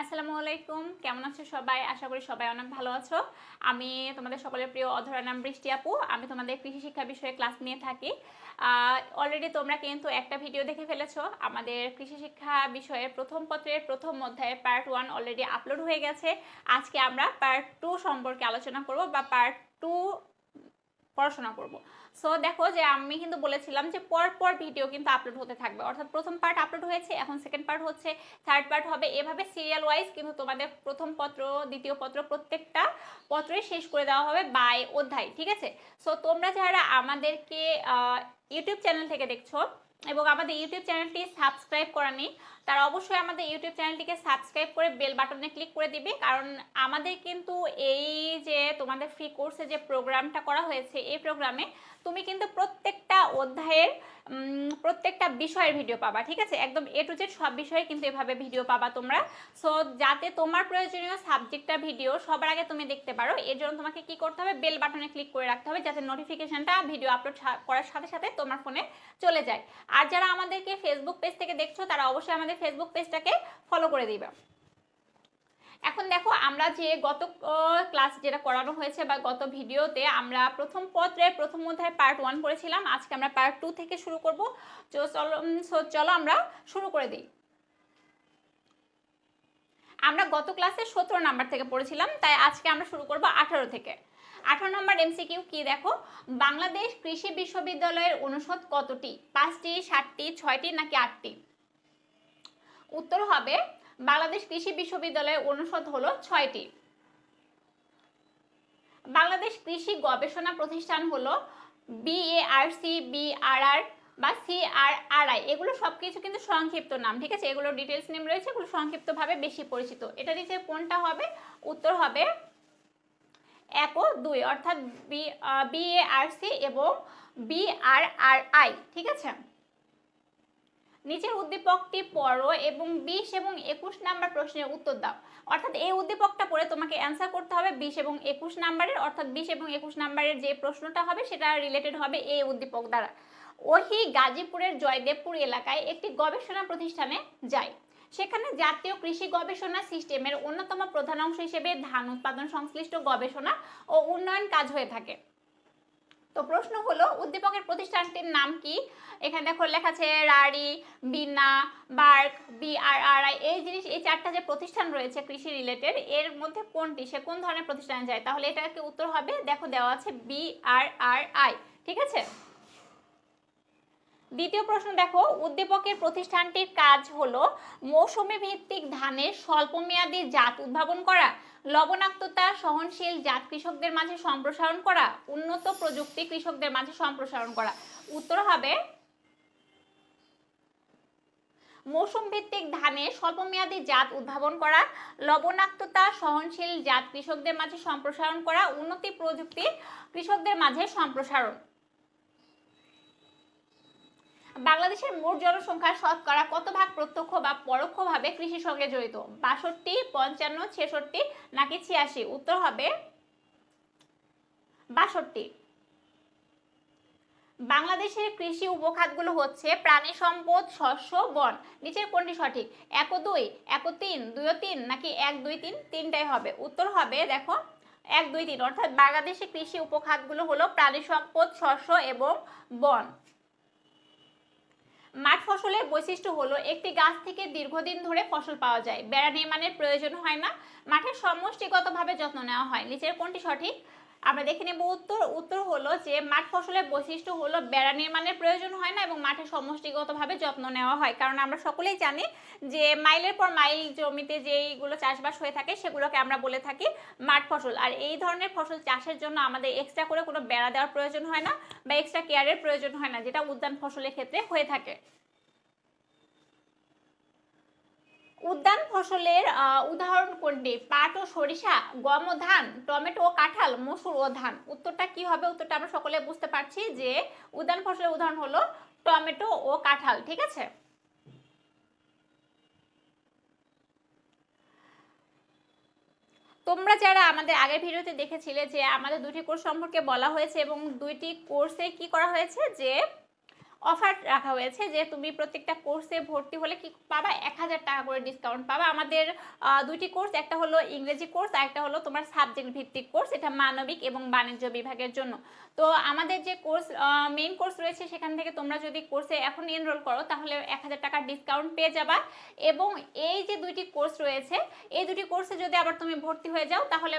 আসসালামু আলাইকুম। কেমন আছো সবাই? আশা করি সবাই অনেক ভালো আছো। আমি তোমাদের সকলের প্রিয় অধরা নাম বৃষ্টি আপু। আমি তোমাদের কৃষি শিক্ষা বিষয়ে ক্লাস নিয়ে থাকি। অলরেডি তোমরা কিন্তু একটা ভিডিও দেখে ফেলেছো। আমাদের কৃষি শিক্ষা বিষয়ের প্রথম পত্রের প্রথম অধ্যায়ে পার্ট ওয়ান অলরেডি আপলোড হয়ে গেছে। আজকে আমরা পার্ট টু সম্পর্কে আলোচনা করব বা পার্ট টু পড়াশোনা করব। সো দেখো যে আমি কিন্তু বলেছিলাম যে পর পর ভিডিও কিন্তু আপলোড হতে থাকবে। অর্থাৎ প্রথম পার্ট আপলোড হয়েছে, এখন সেকেন্ড পার্ট হচ্ছে থার্ড পার্ট হবে। এভাবে সিরিয়াল ওয়াইজ কিন্তু তোমাদের প্রথম পত্র, দ্বিতীয় পত্র প্রত্যেকটা পত্রই শেষ করে দেওয়া হবে বাই অধ্যায়, ঠিক আছে? সো তোমরা যারা আমাদেরকে ইউটিউব চ্যানেল থেকে দেখছ এবং আমাদের ইউটিউব চ্যানেলটি সাবস্ক্রাইব করা নেই, তারা অবশ্যই আমাদের ইউটিউব চ্যানেলটিকে সাবস্ক্রাইব করে বেল বাটনে ক্লিক করে দিবে, কারণ আমাদের কিন্তু এই যে তোমাদের ফ্রি কোর্সে যে প্রোগ্রামটা করা হয়েছে, এই প্রোগ্রামে তুমি কিন্তু প্রত্যেকটা অধ্যায়ের প্রত্যেকটা বিষয়ের ভিডিও পাবা, ঠিক আছে? একদম এ টু জেড সব বিষয়ে কিন্তু এভাবে ভিডিও পাবা তোমরা। সো যাতে তোমার প্রয়োজনীয় সাবজেক্টটা ভিডিও সবার আগে তুমি দেখতে পারো, এর জন্য তোমাকে কি করতে হবে? বেল বাটনে ক্লিক করে রাখতে হবে, যাতে নোটিফিকেশনটা ভিডিও আপলোড করার সাথে সাথে তোমার ফোনে চলে যায়। আর যারা আমাদেরকে ফেসবুক পেজ থেকে দেখছ, তারা অবশ্যই আমাদের ফেসবুক পেজটাকে ফলো করে দিবে। এখন দেখো আমরা যে গত ক্লাস যেটা করানো হয়েছে বা গত ভিডিওতে আমরা প্রথম পত্রের প্রথম অধ্যায় পার্ট ওয়ান করেছিলাম। আজকে আমরা পার্ট টু থেকে শুরু করব। তো চলো চলো আমরা শুরু করে দিই। আমরা গত ক্লাসে সতেরো নাম্বার থেকে পড়েছিলাম, তাই আজকে আমরা শুরু করব আঠারো থেকে। আঠারো নম্বর এমসিকিউ কি দেখো? বাংলাদেশ কৃষি বিশ্ববিদ্যালয়ের অনুষদ কতটি? পাঁচটি, সাতটি, ছয়টি নাকি আটটি? উত্তর হবে বাংলাদেশ কৃষি বিশ্ববিদ্যালয়ের অনুষদ হলো ছয়টি। বাংলাদেশ কৃষি গবেষণা প্রতিষ্ঠান হলো বিএআরসি বিআরআর বা সিআরআরআই এগুলো সব কিছু কিন্তু সংক্ষিপ্ত নাম, ঠিক আছে? এগুলো ডিটেলস নেম রয়েছে, এগুলো সংক্ষিপ্তভাবে বেশি পরিচিত। এটা নিচে কোনটা হবে? উত্তর হবে এক ও দুই, অর্থাৎ বিএআরসি এবং বিআরআরআই ঠিক আছে? নিচের উদ্দীপকটি পড়ো এবং বিশ এবং একুশ নাম্বার প্রশ্নের উত্তর দাও। অর্থাৎ এই উদ্দীপকটা পড়ে তোমাকে অ্যান্সার করতে হবে বিশ এবং একুশ নাম্বারের, অর্থাৎ বিশ এবং একুশ নাম্বারের যে প্রশ্নটা হবে সেটা রিলেটেড হবে এই উদ্দীপক দ্বারা। ওহি গাজীপুরের জয়দেবপুর এলাকায় একটি গবেষণা প্রতিষ্ঠানে যায়। সেখানে জাতীয় কৃষি গবেষণা সিস্টেমের অন্যতম প্রধান অংশ হিসেবে ধান উৎপাদন সংশ্লিষ্ট গবেষণা ও উন্নয়ন কাজ হয়ে থাকে। তো প্রশ্ন হলো, উদ্দীপকের প্রতিষ্ঠানটির নাম কি? এখানে দেখো লেখা আছে রাড়ি বিনা বার্ক বিআরআরআই এই জিনিস, এই চারটা যে প্রতিষ্ঠান রয়েছে কৃষি রিলেটেড এর মধ্যে কোনটি? সে কোন ধরনের প্রতিষ্ঠানে যায়? তাহলে এটার কি উত্তর হবে, দেখো দেওয়া আছে বিআরআরআই ঠিক আছে? দ্বিতীয় প্রশ্ন দেখো, উদ্দীপকের প্রতিষ্ঠানটির কাজ হলো মৌসুমি ভিত্তিক ধানের স্বল্পমেয়াদী জাত উদ্ভাবন করা, লবণাক্ততা সহনশীল জাত কৃষকদের মাঝে সম্প্রসারণ করা, উন্নত প্রযুক্তি কৃষকদের মাঝে সম্প্রসারণ করা। উত্তর হবে মৌসুম ভিত্তিক ধানের স্বল্পমেয়াদী জাত উদ্ভাবন করা, লবণাক্ততা সহনশীল জাত কৃষকদের মাঝে সম্প্রসারণ করা, উন্নতি প্রযুক্তি কৃষকদের মাঝে সম্প্রসারণ। বাংলাদেশের মোট জনসংখ্যার শতকরা কত ভাগ প্রত্যক্ষ বা পরোক্ষভাবে কৃষির সঙ্গে জড়িত? বাষট্টি, পঞ্চান্ন, ছেষট্টি নাকি ছিয়াশি? উত্তর হবে বাষট্টি। বাংলাদেশের কৃষি উপখাতগুলো হচ্ছে প্রাণী সম্পদ, শস্য, বন। নিচের কোনটি সঠিক? এক দুই, এক তিন, দুই তিন নাকি এক, দুই, তিন? তিনটাই হবে। উত্তর হবে, দেখো, এক, দুই, তিন। অর্থাৎ বাংলাদেশের কৃষি উপখাতগুলো হলো প্রাণী সম্পদ, শস্য এবং বন। মাঠ ফসলের বৈশিষ্ট্য হলো একটি গাছ থেকে দীর্ঘদিন ধরে ফসল পাওয়া যায়। বেড়া নির্মাণের প্রয়োজন হয় না। মাঠের সমষ্টিগতভাবে যত্ন নেওয়া হয়। নিচের কোনটি সঠিক? আমরা দেখে নেব উত্তর। উত্তর হলো যে মাঠ ফসলের বৈশিষ্ট্য হলো বেড়া নির্মাণের প্রয়োজন হয় না এবং মাঠে সমষ্টিগতভাবে যত্ন নেওয়া হয়। কারণ আমরা সকলেই জানি যে মাইলের পর মাইল জমিতে যেইগুলো চাষবাস হয়ে থাকে সেগুলোকে আমরা বলে থাকি মাঠ ফসল। আর এই ধরনের ফসল চাষের জন্য আমাদের এক্সট্রা করে কোনো বেড়া দেওয়ার প্রয়োজন হয় না বা এক্সট্রা কেয়ারের প্রয়োজন হয় না, যেটা উদ্যান ফসলের ক্ষেত্রে হয়ে থাকে। উদ্যান ফসলের উদাহরণ কোনটি? পাট ও সরিষা, গম ও ধান, টমেটো ও কাঁঠাল, মসুর ও ধান। উত্তরটা কি হবে? উত্তরটা আমরা সকলে বুঝতে পারছি যে উদ্যান ফসলের উদাহরণ হলো টমেটো ও কাঁঠাল, ঠিক আছে? তোমরা যারা আমাদের আগের ভিডিওতে দেখেছিলে যে আমাদের দুটি কোর্স সম্পর্কে বলা হয়েছে এবং দুইটি কোর্সে কি করা হয়েছে যে অফার রাখা হয়েছে যে তুমি প্রত্যেকটা কোর্সে ভর্তি হলে কি পাবা? এক হাজার টাকা করে ডিসকাউন্ট পাবা। আমাদের দুইটি কোর্স, একটা হলো ইংরেজি কোর্স আর একটা হলো তোমার সাবজেক্ট ভিত্তিক কোর্স। এটা মানবিক এবং বাণিজ্য বিভাগের জন্য। তো আমাদের যে কোর্স মেইন কোর্স রয়েছে সেখান থেকে তোমরা যদি কোর্সে এখন এনরোল করো, তাহলে এক হাজার টাকার ডিসকাউন্ট পেয়ে যাবা। এবং এই যে দুইটি কোর্স রয়েছে, এই দুটি কোর্সে যদি আবার তুমি ভর্তি হয়ে যাও, তাহলে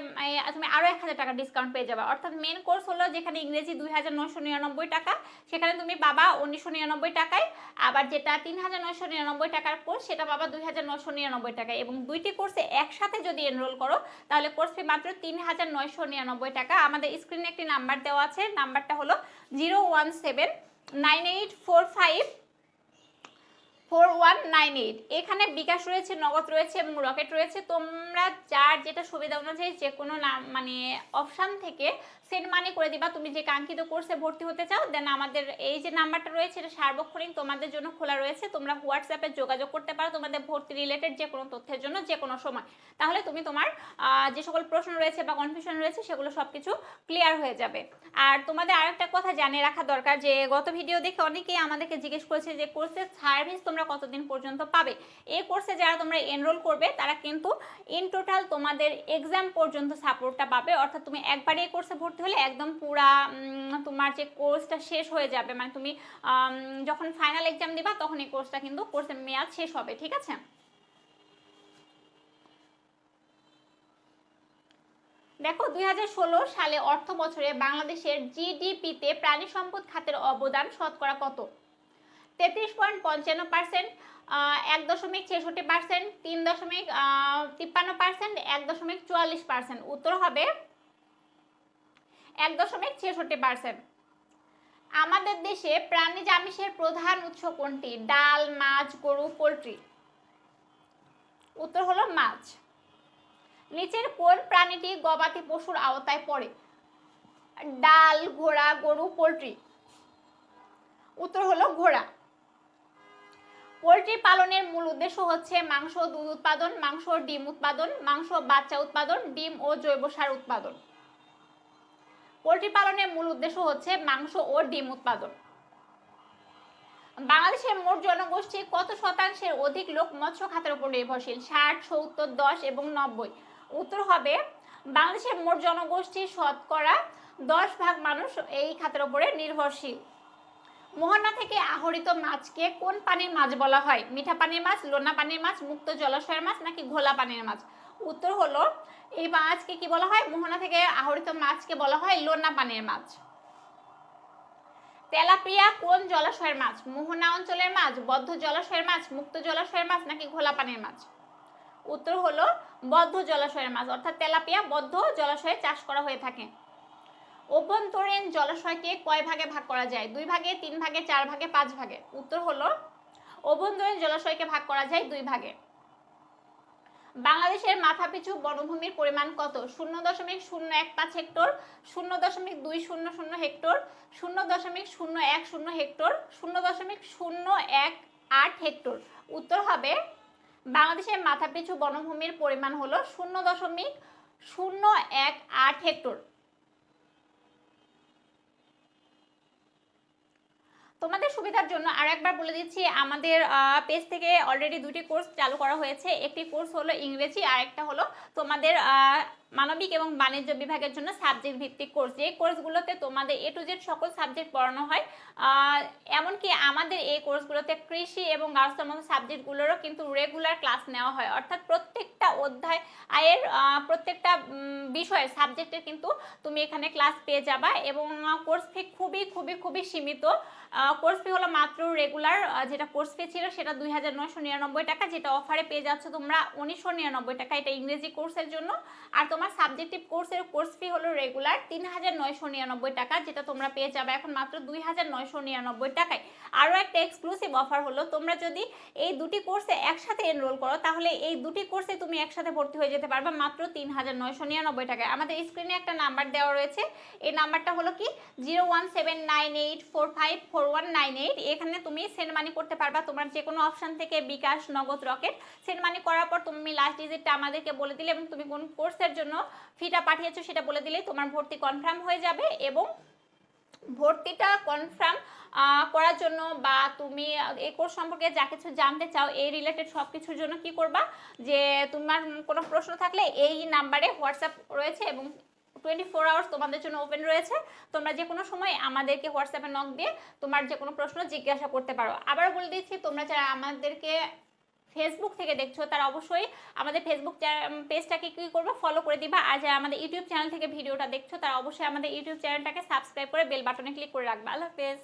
তুমি আরও এক হাজার টাকা ডিসকাউন্ট পেয়ে যাবা। অর্থাৎ মেন কোর্স হলো যেখানে ইংরেজি দুই হাজার নশো নিরানব্বই টাকা, সেখানে তুমি পাবা উনিশশো নিরানব্বই টাকায়, আবার যেটা তিন হাজার নশো নিরানব্বই টাকার কোর্স সেটা পাবা দুই হাজার নশো নিরানব্বই টাকায়। এবং দুইটি কোর্সে একসাথে যদি এনরোল করো, তাহলে কোর্স ফি মাত্র তিন হাজার নয়শো নিরানব্বই টাকা। আমাদের স্ক্রিনে একটি নাম্বার দেওয়া আছে নাম্বারটা হলো zero one seven nine eight four five four one nine eight. এখানে বিকাশ রয়েছে, নগদ রয়েছে এবং রকেট রয়েছে। তোমরা যার যেটা সুবিধা অনুযায়ী যে কোনো নাম মানে অপশান থেকে সেন্ড মানি করে দিবা, তুমি যে কাঙ্ক্ষিত কোর্সে ভর্তি হতে চাও দেন আমাদের এই যে নাম্বারটা রয়েছে, এটা সার্বক্ষণিক তোমাদের জন্য খোলা রয়েছে। তোমরা হোয়াটসঅ্যাপে যোগাযোগ করতে পারো তোমাদের ভর্তি রিলেটেড যে কোনো তথ্যের জন্য, যে কোনো সময়। তাহলে তুমি তোমার যে সকল প্রশ্ন রয়েছে বা কনফিউশন রয়েছে, সেগুলো সব কিছু ক্লিয়ার হয়ে যাবে। আর তোমাদের আরেকটা কথা জানিয়ে রাখা দরকার, যে গত ভিডিও দেখে অনেকেই আমাদেরকে জিজ্ঞেস করেছে যে কোর্সের সার্ভিস তোমরা কতদিন পর্যন্ত পাবে? এই কোর্সে যারা তোমরা এনরোল করবে, তারা কিন্তু ইন টোটাল তোমাদের এক্সাম পর্যন্ত সাপোর্টটা পাবে। অর্থাৎ তুমি একবারই এই কোর্সে ভর্তি হলে একদম পুরা তোমার যে কোর্সটা শেষ হয়ে যাবে মানে তুমি যখন ফাইনাল এক্সাম দিবা, তখন এই কোর্সটা কিন্তু কোর্সের মেয়াদ শেষ হবে, ঠিক আছে? দেখো, দুই হাজার ষোলো সালে অর্থ বছরে বাংলাদেশের জিডিপিতে প্রাণী সম্পদ খাতের অবদান শতকরা কত? তেত্রিশ পয়েন্ট পঞ্চান্ন পার্সেন্ট এক দশমিক ছেষট্টি পার্সেন্ট, তিন দশমিক তিপ্পান্ন পার্সেন্ট, এক দশমিক চুয়াল্লিশ পার্সেন্ট। উত্তর হবে এক দশমিক ছেষট্টি পার্সেন্ট আমাদের দেশে প্রাণীজ আমিষের প্রধান উৎস কোনটি? ডাল, মাছ, গরু, পোলট্রি। উত্তর হলো মাছ। নিচের কোন প্রাণীটি গবাদি পশুর আওতায় পড়ে? ডাল, ঘোড়া, গরু, পোলট্রি। উত্তর হলো ঘোড়া। পোলট্রি পালনের মূল উদ্দেশ্য হচ্ছে মাংস, দুধ উৎপাদন, মাংস, ডিম উৎপাদন, মাংস, বাচ্চা উৎপাদন, ডিম ও জৈব সার উৎপাদন। পোলট্রি পালনের মূল উদ্দেশ্য হচ্ছে মাংস ও ডিম উৎপাদন। বাংলাদেশের মোট জনগোষ্ঠী কত শতাংশের অধিক লোক মৎস্য খাতের উপর নির্ভরশীল? ষাট, সত্তর, দশ এবং নব্বই। উত্তর হবে বাংলাদেশের মোট জনগোষ্ঠীর শতকরা দশ ভাগ মানুষ এই খাতের উপরে নির্ভরশীল। মোহনা থেকে আহরিত মাছকে কোন পানির মাছ বলা হয়? মিঠা পানির মাছ, লোনা পানির মাছ, মুক্ত জলাশয়ের মাছ নাকি ঘোলা পানির মাছ? উত্তর হলো এই মাছকে কি বলা হয়? মোহনা থেকে আহরিত মাছকে বলা হয় লোনা পানির মাছ। তেলাপিয়া কোন জলাশয়ের মাছ? মোহনা অঞ্চলের মাছ, বদ্ধ জলাশয়ের মাছ, মুক্ত জলাশয়ের মাছ নাকি ঘোলা পানির মাছ? উত্তর হলো বদ্ধ জলাশয়ের মাছ, অর্থাৎ তেলাপিয়া বদ্ধ জলাশয়ে চাষ করা হয়ে থাকে। অভ্যন্তরীণ জলাশয়কে কয় ভাগে ভাগ করা যায়? দুই ভাগে, তিন ভাগে, চার ভাগে, পাঁচ ভাগে? উত্তর হলো অভ্যন্তরীণ জলাশয়কে ভাগ করা যায় দুই ভাগে। বাংলাদেশের মাথাপিছু বনভূমির পরিমাণ কত? শূন্য দশমিক শূন্য এক পাঁচ হেক্টর, শূন্য দশমিক দুই শূন্য শূন্য হেক্টর, শূন্য দশমিক শূন্য এক শূন্য হেক্টর, শূন্য দশমিক শূন্য এক আট হেক্টর। উত্তর হবে, বাংলাদেশের মাথাপিছু বনভূমির পরিমাণ হলো শূন্য দশমিক শূন্য এক আট হেক্টর। তোমাদের সুবিধার জন্য আর একবার বলে দিচ্ছি, আমাদের পেজ থেকে অলরেডি দুটি কোর্স চালু করা হয়েছে। একটি কোর্স হলো ইংরেজি আর একটা হলো তোমাদের মানবিক এবং বাণিজ্য বিভাগের জন্য সাবজেক্ট ভিত্তিক কোর্স যে কোর্সগুলোতে তোমাদের এ টু জেড সকল সাবজেক্ট পড়ানো হয় এমনকি আমাদের এই কোর্সগুলোতে কৃষি এবং গার্লসের মতো সাবজেক্টগুলোরও কিন্তু রেগুলার ক্লাস নেওয়া হয়। অর্থাৎ প্রত্যেকটা অধ্যায় আয়ের প্রত্যেকটা বিষয়ে সাবজেক্টের কিন্তু তুমি এখানে ক্লাস পেয়ে যাবা এবং কোর্স ফি খুবই খুবই খুবই সীমিত। কোর্স ফি হলো মাত্র রেগুলার যেটা কোর্স ফি ছিল সেটা দুই হাজার নয়শো নিরানব্বই টাকা, যেটা অফারে পেয়ে যাচ্ছ তোমরা উনিশশো নিরানব্বই টাকা। এটা ইংরেজি কোর্সের জন্য। আর তোমার সাবজেক্টিভ কোর্সের কোর্স ফি হলো রেগুলার তিন হাজার নয়শো নিরানব্বই টাকা, যেটা তোমরা পেয়ে যাবে এখন মাত্র দুই হাজার নয়শো নিরানব্বই টাকায়। আরও একটা এক্সক্লুসিভ অফার হলো, তোমরা যদি এই দুটি কোর্সে একসাথে এনরোল করো, তাহলে এই দুটি কোর্সে তুমি একসাথে ভর্তি হয়ে যেতে পারবে মাত্র তিন হাজার নয়শো নিরানব্বই টাকায়। আমাদের স্ক্রিনে একটা নাম্বার দেওয়া রয়েছে, এই নাম্বারটা হলো কি? Zero one seven nine eight four five four one nine eight. এখানে তুমি সেন্ড মানি করতে পারবা, তোমার যে কোনো অপশান থেকে বিকাশ, নগদ, রকেট সেন্ড মানি করার পর তুমি লাস্ট ডিজিটটা আমাদেরকে বলে দিলে এবং তুমি কোন কোর্সের জন্য ফিটা পাঠিয়েছো সেটা বলে দিলেই তোমার ভর্তি কনফার্ম হয়ে যাবে এবং ভর্তিটা কনফার্ম করার জন্য বা তুমি এই কোর্স সম্পর্কে যা কিছু জানতে চাও এই রিলেটেড সব কিছুর জন্য কি করবা? যে তোমার কোনো প্রশ্ন থাকলে এই নাম্বারে হোয়াটসঅ্যাপ রয়েছে এবং টোয়েন্টি ফোর আওয়ার্স তোমাদের জন্য ওপেন রয়েছে। তোমরা যে কোনো সময় আমাদেরকে হোয়াটসঅ্যাপে নক দিয়ে তোমার যে কোনো প্রশ্ন জিজ্ঞাসা করতে পারো। আবার বলে দিচ্ছি, তোমরা যারা আমাদেরকে ফেসবুক থেকে দেখছ, তার অবশ্যই আমাদের ফেসবুক পেজটাকে কি করবে ফলো করে দিবা। আর যারা আমাদের ইউটিউব চ্যানেল থেকে ভিডিওটা দেখছ, তারা অবশ্যই আমাদের ইউটিউব চ্যানেলটাকে সাবস্ক্রাইব করে বেল বাটনে ক্লিক করে রাখবে। আল্লাহ হাফেজ।